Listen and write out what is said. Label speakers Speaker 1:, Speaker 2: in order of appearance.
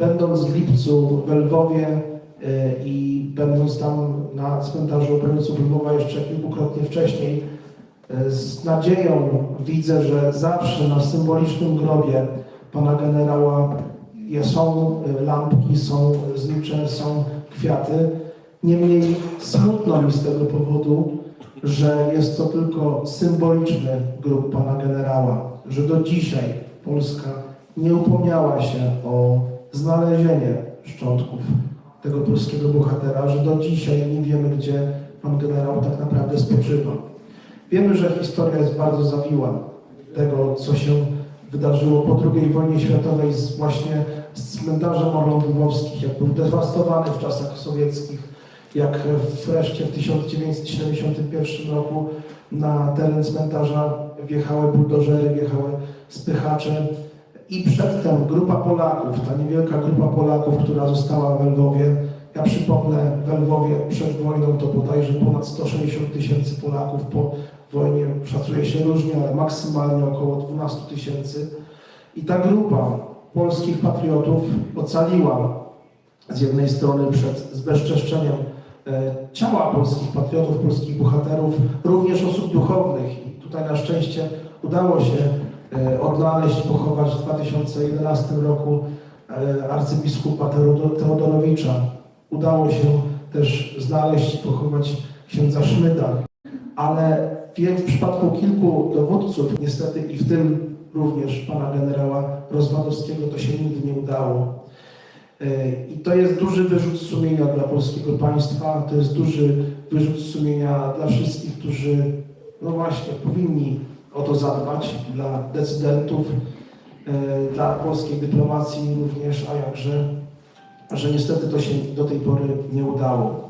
Speaker 1: Będąc w lipcu w Lwowie e, i będąc tam na cmentarzu obrońców Lwowa jeszcze kilkukrotnie wcześniej, e, z nadzieją widzę, że zawsze na symbolicznym grobie pana generała są e, lampki, są znicze, są kwiaty. Niemniej smutno mi z tego powodu, że jest to tylko symboliczny grób pana generała, że do dzisiaj Polska nie upomniała się o znalezienie szczątków tego polskiego bohatera, że do dzisiaj nie wiemy, gdzie pan generał tak naprawdę spoczywa. Wiemy, że historia jest bardzo zawiła tego, co się wydarzyło po II wojnie światowej z właśnie z cmentarzem Orląt Lwowskich, jak był dewastowany w czasach sowieckich, jak wreszcie w 1971 roku na teren cmentarza wjechały buldożery, wjechały spychacze i przedtem grupa Polaków, ta niewielka grupa Polaków, która została w Lwowie, ja przypomnę, w Lwowie przed wojną to bodajże ponad 160 tysięcy Polaków, po wojnie szacuje się różnie, ale maksymalnie około 12 tysięcy. I ta grupa polskich patriotów ocaliła z jednej strony przed zbezczeszczeniem e, ciała polskich patriotów, polskich bohaterów, również osób duchownych. I tutaj na szczęście udało się odnaleźć, pochować w 2011 roku e, arcybiskupa Teodo- Teodorowicza. Udało się też znaleźć i pochować księdza Szmyda. Ale w przypadku kilku dowódców, niestety i w tym również pana generała Rozwadowskiego, to się nigdy nie udało. E, I to jest duży wyrzut sumienia dla polskiego państwa, to jest duży wyrzut sumienia dla wszystkich, którzy, no właśnie, powinni o to zadbać, dla decydentów, e, dla polskiej dyplomacji również, a jakże, że niestety to się do tej pory nie udało.